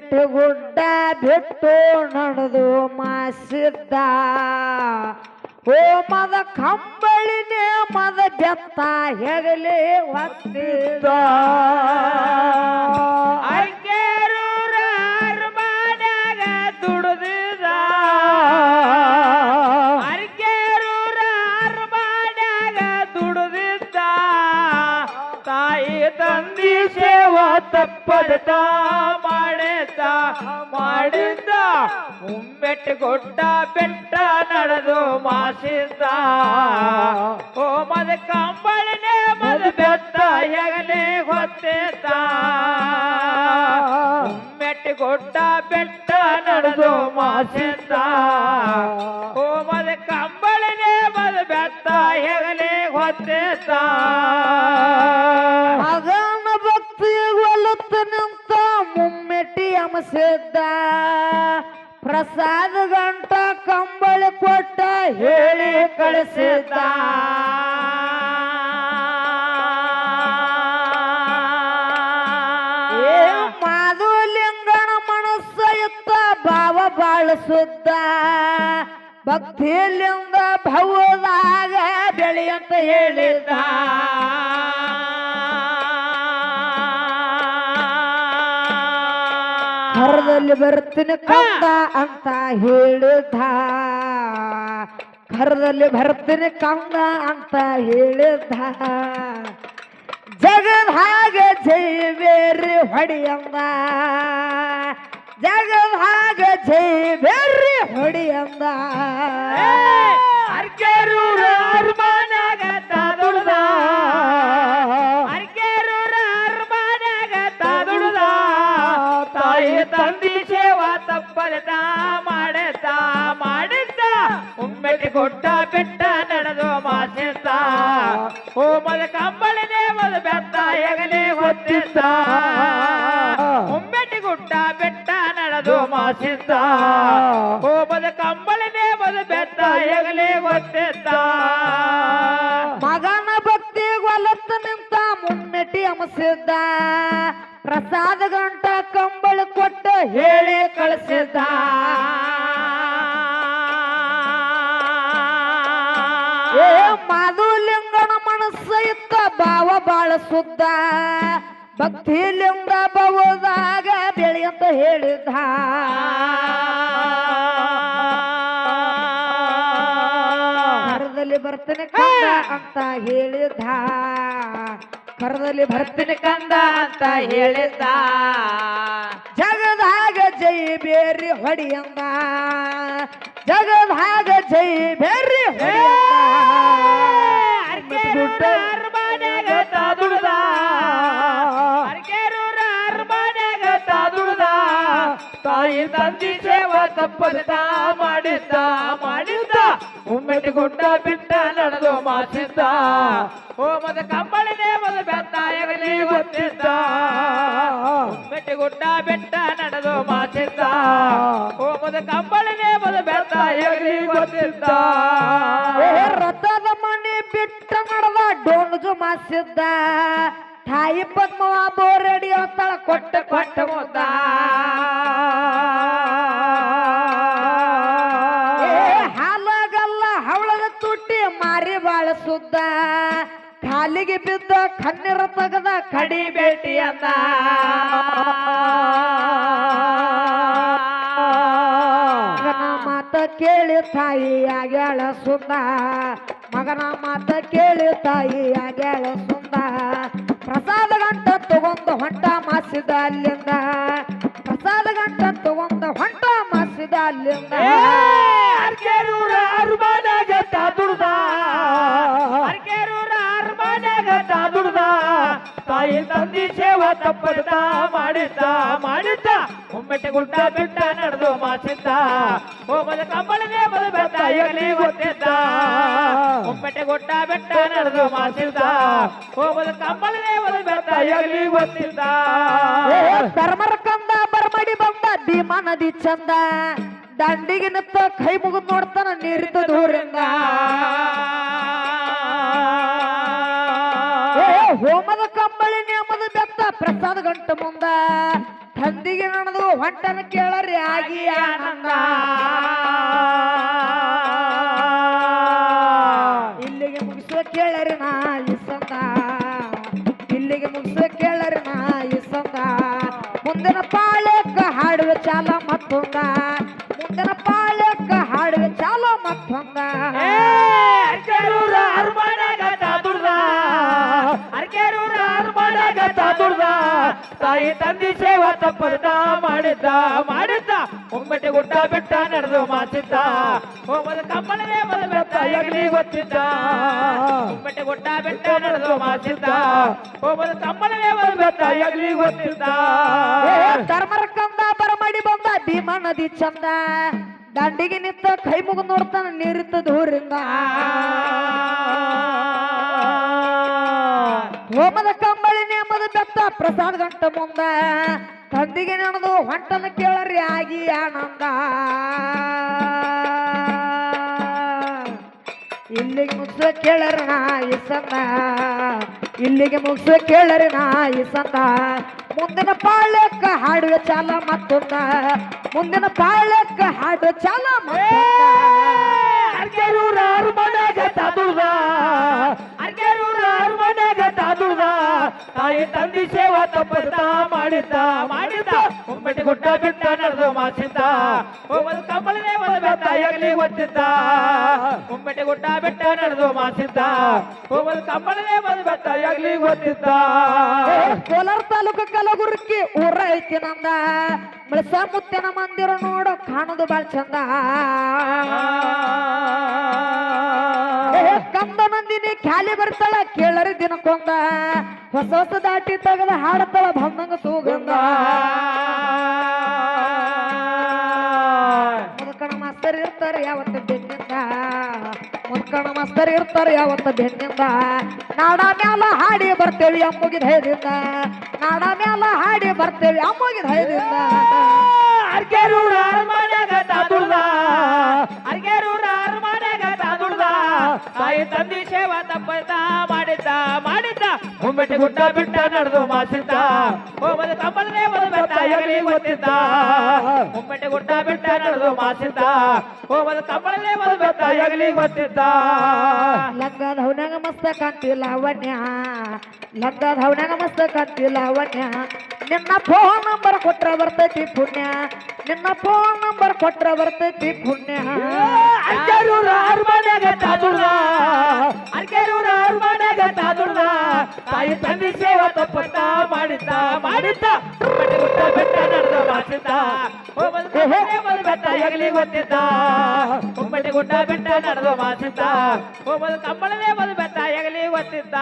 ಉಮ್ಮೆಟ್ಟು ಗುಡ್ಡ ಬಿಟ್ಟು ನಡೆದು ಮಾಸಿದ್ದ. ಓ ಮದ ಕಂಬಳಿನೇ ಮದ ಬೆತ್ತ ಹೆಗಲಿ ಹೊತ್ತಿದ್ದ. ದುಡಿದಿದ್ದ. ತಾಯಿ ಮಾಡಿದ್ದ. ಮುಮ್ಮೆಟ್ಟು ಗುಡ್ಡ ಬೆಟ್ಟ ನಡೆದು ಮಾಸಿದ್ದ. ಓ ಮದ ಕಂಬಳಿನೆ ಮದ ಬೆತ್ತ ಹೆಗಲಿ ಹೊತ್ತಿದ್ದ. ಮುಮ್ಮೆಟ್ಟು ಗುಡ್ಡ ಬೆಟ್ಟ ನಡೆದು ಮಾಸಿದ್ದ. ಓ ಮದ ಕಂಬಳಿನೆ ಮದ ಬೆತ್ತ ಹೆಗಲಿ ಹೊತ್ತಿದ್ದ. ಮಗನ ಭಕ್ತಿ ಒಲತ್ತು ಅಮಸಿದ್ದ ಪ್ರಸಾದ ಗಂಟ ಕಂಬಳಿ ಕೊಟ್ಟ ಹೇಳಿ ಕಳಿಸಿದ್ದ. ಮಾಧುಲಿಂಗನ ಮನಸ್ಸ ಇತ್ತ ಭಾವ ಬಾಳಿಸುತ್ತ ಭಕ್ತಿಲಿಂಗ ಭವದಾಗ ಬೆಳೆಯಂತ ಹೇಳಿದ್ದ. ಕರದಲ್ಲಿ ಬರ್ತೀನಿ ಕಂದ ಅಂತ ಹೇಳಿದ. ಹರದಲ್ಲಿ ಬರ್ತೀನಿ ಕಂದ ಅಂತ ಹೇಳಿದ. ಜಗದ ಹಾಗೆ ಜೈ ಬೇರಿ ಹೊಡಿಯಂದ. ಜಗದ ಹಾಗೆ ಜೈ ಬೇರಿ ಹೊಡಿಯಂದ ಅರ್ಕೇರೂರ ಸೇವಾ ತಪ್ಪದ ಮಾಡಿದ್ದ ಉಮ್ಮೆಟ್ಟಿ ಕೊಟ್ಟ, ಬೆಟ್ಟ, ನಡೆದು ಓ ಬರ ಕಂಬಳಿ ಮದ ಬೆತ್ತ ಹೆಗಲೇ ಗೊತ್ತಿದ್ದ ಉಮ್ಮೆಟ್ಟಿ ಗುಟ್ಟ ಬೆಟ್ಟ, ನಡೆದು ಓ ಬರ ಕಂಬಳಿ ಮದ ಬೆತ್ತ ಹೆಗಲೇ ಗೊತ್ತಿದ್ದ ಮಗನ ಭಕ್ತಿ ಒಲತ್ತು ನಿಂತ ಮುಮ್ಮೆಟ್ಟಿ ಅಮಸಿದ್ದ. ಪ್ರಸಾದ ಗಂಟ ಕಂಬಳ ಕೊಟ್ಟ ಹೇಳಿ ಕಳಿಸಿದ ಮಾಧುಲಿಂಗನ ಮನಸ್ಸ ಇತ್ತ ಭಾವ ಬಾಳ ಸುದ್ದ ಭಕ್ತಿ ಲಿಂಗ ಬವುದಾಗ ಬೆಳಿ ಅಂತ ಹೇಳಿದ ಬರ್ತೇನೆ ಅಂತ ಹೇಳಿದ್ದ. ಕರದಲ್ಲಿ ಬರ್ತೀನಿ ಕಂದ ಅಂತ ಹೇಳಿದ್ದ. ಜಗದಾಗ ಜೈ ಬೇರಿ ಹೊಡಿಯಂದ ಜಗದಾಗ ಜೈ ಬೇರಿ ತಾಯಿ ತಂದಿ ಸೇವಾ ತಪ್ಪದ ಮಾಡಿದ್ದ ಮಾಡಿದ್ದ. ಒಮ್ಮೆ ಗುಡ್ಡ ಬಿಟ್ಟ ನಡೆದು ಮಾಸಿದ್ದ. ಹೋಮದ ಕಂಬಳಿ ಮದ ಬೆತ್ತ ಎಗಲಿ ಗೊತ್ತಿದ್ದ ಬೆಟ್ಟಿ ಗುಡ್ಡ ಬೆಟ್ಟ ನಡೆದು ಮಾತಿದ್ದ. ಓಮದ ಕಂಬಳಿ ಮದ ಬೆತ್ತ ಎಗಲಿ ಗೊತ್ತಿದ್ದ ರಥದ ಮನೆ ಬಿಟ್ಟ ನಡೆದ ಡೋಣಗು ಮಾಸಿದ್ದ. ತಾಯಿ ಪದ್ಮ ಬೋರಡಿ ಅಂತ ಕೊಟ್ಟ ಕೊಟ್ಟ ಮುದ್ದ. ಕೇಳಿ ತಾಯಿ ಆಗ್ಯಾಳ ಸುಂದ. ಮಗನ ಮಾತ ಕೇಳಿ ತಾಯಿ ಆಗ್ಯಾಳ ಸುಂದ. ಪ್ರಸಾದ ಗಂಟ ತಗೊಂಡು ಹೊಂಟ ಮಾಸಿದ ಅಲ್ಲಿಂದ. ಪ್ರಸಾದ ಗಂಟ ತಗೊಂಡು ಹೊಂಟ ಮಾಸಿದ ಅಲ್ಲಿಂದ. ತಾಯಿ ತಂದಿ ಸೇವಾ ತಪ್ಪಡ್ತಾ ಮಾಡಿದ್ದ ಮಾಡಿದ್ದ. ಒಮ್ಮೆಟ್ಟೆ ಗುಡ್ಡ ಬಿಟ್ಟ ನಡೆದು ಮಾಸಿದ್ದ. ಹೋಗದ ಕಂಬಳನೇ ಬದು ಬೆಟ್ಟ ಎಲ್ಲಿ ಗೊತ್ತಿದ್ದ. ಗುಡ್ಡ ಬೆಟ್ಟ ನಡೆದು ಮಾಸಿದ್ದ. ಹೋಗದ ಕಂಬಳನೇ ಬದು ಬೆಟ್ಟ ಎಲ್ಲಿ ಗೊತ್ತಿದ್ದ. ಧರ್ಮರ ಕಂದ, ಬರ್ಮಡಿ ಬಂದ, ಭೀಮ ನದಿ ಚಂದ. ದಂಡಿಗೆ ನಿತ್ತ ಕೈ ಮುಗಿದ್ ನೋಡ್ತಾನ ನೀರಿದ್ದ ದೂರಿಂದ. ಹೋಮದ ಕಂಬಳಿ ನಿಯಮದ ಬೆತ್ತ ಪ್ರಸಾದ ಗಂಟು ಮುಂದ. ತಂದಿಗೆ ನಡೆದು ಹೊಟ್ಟನ ಕೇಳರಿ ಆಗಿ ಆನಂದ. ಇಲ್ಲಿಗೆ ಮುಗಿಸುವ ಕೇಳರಿ ನಾ ಇಲ್ಲಿಗೆ ಮುಗಿಸುವ ಕೇಳರಿ ನಾ ಈ ಸಂದ. ಮುಂದಿನ ಪಾಳ್ಯಕ್ಕ ಹಾಡುವ ಚಾಲ ಮತ್ತೊಂದ. ಮುಂದಿನ ಪಾಳ್ಯಕ್ಕ ಹಾಡುವ ಚಾಲ ಮತ್ತೊಂದ. ತಾಯಿ ತಂದಿ ಸೇವಾ ತಪ್ಪದ ಮಾಡಿದ್ದ ಮಾಡಿದ್ದ. ಒಮ್ಮಟ್ಟೆ ಗುಡ್ಡ ಬೆಟ್ಟ, ನಡೆದು ಮಾಸಿದ್ದ ಹೋಮದ ಕಂಬಳನೇ ಮೊದಲ ಎಗಲಿ ಗೊತ್ತಿದ್ದ. ಒಮ್ಮಟ್ಟೆ ಗುಡ್ಡ ಬೆಟ್ಟ, ನಡೆದು ಮಾಸಿದ್ದ ಹೋಮದ ಕಂಬಳನೇ ಮೊದಲ ಎಗಲಿ ಗೊತ್ತಿದ್ದ. ಧರ್ಮರ ಕಂದ ಬರಮಡಿ ಬಂದ ಭೀಮಾ ನದಿ ಚಂದ. ದಂಡಿಗೆ ನಿಂತ ಕೈ ಮುಗಿದು ನೋಡ್ತಾನ, ನೀರಿತ್ತ ದೂರಿಂದ. ಹೋಮದ ಕಂಬಳಿ ನೇಮದ ಬೆತ್ತ ಪ್ರಸಾದ ಗಂಟ ಮುಂದ. ತಂದಿಗೆ ನಡೆದು ಹೊಂಟನ ಕೇಳರಿ ಆಗಿ ಆನಂದ. ಇಲ್ಲಿಗೆ ಮುಗಿಸ ಕೇಳರಿ ನಾ ಈ ಇಲ್ಲಿಗೆ ಮುಗಿಸ ಕೇಳರಿ ನಾ ಈ ಸಂದ. ಮುಂದಿನ ಪಾಳ್ಯಕ್ಕ ಹಾಡುವ ಚಾಲ ಮತ್ತೊಂದ. ಮುಂದಿನ ಪಾಳ್ಯಕ್ಕ ಹಾಡುವ ಚಾಲ ಮತ್ತೊಂದ. ತಾಯಿ ತಂದಿ ಸೇವಾ ತಪ್ಪದ ಮಾಡಿದ್ದ ಮಾಡಿದ್ದ. ಒಮ್ಮಟಿ ಗುಡ್ಡ ಬಿಟ್ಟ ನಡೆದು ಮಾಸಿದ್ದ. ಒಂದು ಕಮಲನೇ ಮೊದಲ ತಾಯಿಯಲ್ಲಿ ಒತ್ತಿದ್ದ ಒಮ್ಮಟಿ ಗುಡ್ಡ ಬಿಟ್ಟ ನಡೆದು ಮಾಸಿದ್ದ. ಹೋಮದ ಕಮಲನೇ ಮೊದಲ ತಾಯಿಯಲ್ಲಿ ಒತ್ತಿದ್ದ ಗೊತ್ತಿದ್ದ. ಕೋಲಾರ ತಾಲೂಕು ಕಲಗುರುಕಿ ಊರ ಐತಿ ನಂದ. ಮುತ್ತಿನ ಮಂದಿರ ನೋಡು ಕಾಣದು ಬಾಳ್ ಚಂದ. ನಂದಿನಿ ಖ್ಯಾಲಿ ಬರ್ತಾಳ, ಕೇಳರಿ ದಿನಕ್ಕೊಂದ. ಹೊಸ ಹೊಸ ದಾಟಿ ತೆಗೆದ ಹಾಡತಾಳ, ಬಂದಂಗ ಸುಗಂಧ ಮುದ್ಕಣ ಮಾಸ್ತರ್ ಇರ್ತಾರೆ ಯಾವತ್ತ ಬೆನ್ನಿಂದ? ಮುದ್ಕಣ ಮಾಸ್ತರ್ ಇರ್ತಾರೆ ಯಾವತ್ತ ಬೆನ್ನಿಂದ? ನಾಡ ಮ್ಯಾಲ ಹಾಡಿ ಬರ್ತೇವಿ ಅಮ್ಮಗಿದ ಹೈದಿಂದ. ನಾಡ ಮ್ಯಾಲ ಹಾಡಿ ಬರ್ತೇವಿ ಅಮ್ಮಗಿದ ಹೈದಿಂದ. ಅರ್ಕೆರೂರ ಅರಮನೆಗ ಅರಮನೆಗ ತಾದುರ್ದ ತಾಯಿ ತಂದಿ ಸೇವಾ ತಪ್ಪದ ಮಾಡಿದ್ದ ಮಾಡಿದ್ದ. ಒಮ್ಮೆ ಗುಡ್ಡ ಬಿಟ್ಟ ನಡೆದು ಮಾಸಿದ್ದ. ಹೋಮದ ತಮ್ಮನೇ ಬೆತ್ತ ಎಗಲಿ ಗೊತ್ತಿದ್ದ. ಒಮ್ಮೆ ಗುಡ್ಡ ಬಿಟ್ಟ ನಡೆದು ಮಾಸಿದ್ದ. ಹೋಮದ ತಮ್ಮನೇ ಬೆತ್ತ ಎಗಲಿ ಗೊತ್ತಿದ್ದ? ಲಗ್ಗದ ಹೌನಾಗ ಮಸ್ತ ಕಾಂತಿ ಲಾವಣ್ಯ ಲಗ್ಗದ ಹೌನಾಗ ಮಸ್ತ ಕಾಂತಿ ಲಾವಣ್ಯ ನಿನ್ನ ಫೋನ್ ನಂಬರ್ ಕೊಟ್ರ ಬರ್ತೈತಿ ಪುಣ್ಯ. ನಿನ್ನ ಫೋನ್ ನಂಬರ್ ಕೊಟ್ರ ಬರ್ತೈತಿ ಪುಣ್ಯ. ಅರ್ಕೆರೂರ ಅರಮನೆಗ ತಾದುರ್ದ ಅರ್ಕೆರೂರ ಅರಮನೆಗ ತಾದುರ್ದ ತಾಯಿ ತಂದಿ ಸೇವ ತಪ್ಪತ್ತ ಮಾಡಿದ್ದ ಮಾಡಿದ್ದ. ಬೆಟ್ಟ ಬೆಟ್ಟ ನಡೆದ ಬಾಸಿದ್ದ ಬೆಟ್ಟ ಎಗಲಿ ಗೊತ್ತಿದ್ದ. ಒಬ್ಬಟ್ಟಿ ಗುಡ್ಡ ಬೆಟ್ಟ ನಡೆದ ಮಾಸಿದ್ದ ಹೋಮದ ಕಂಬಳನೇ ಒಂದು ಬೆಟ್ಟ ಎಗಲಿ ಗೊತ್ತಿದ್ದ.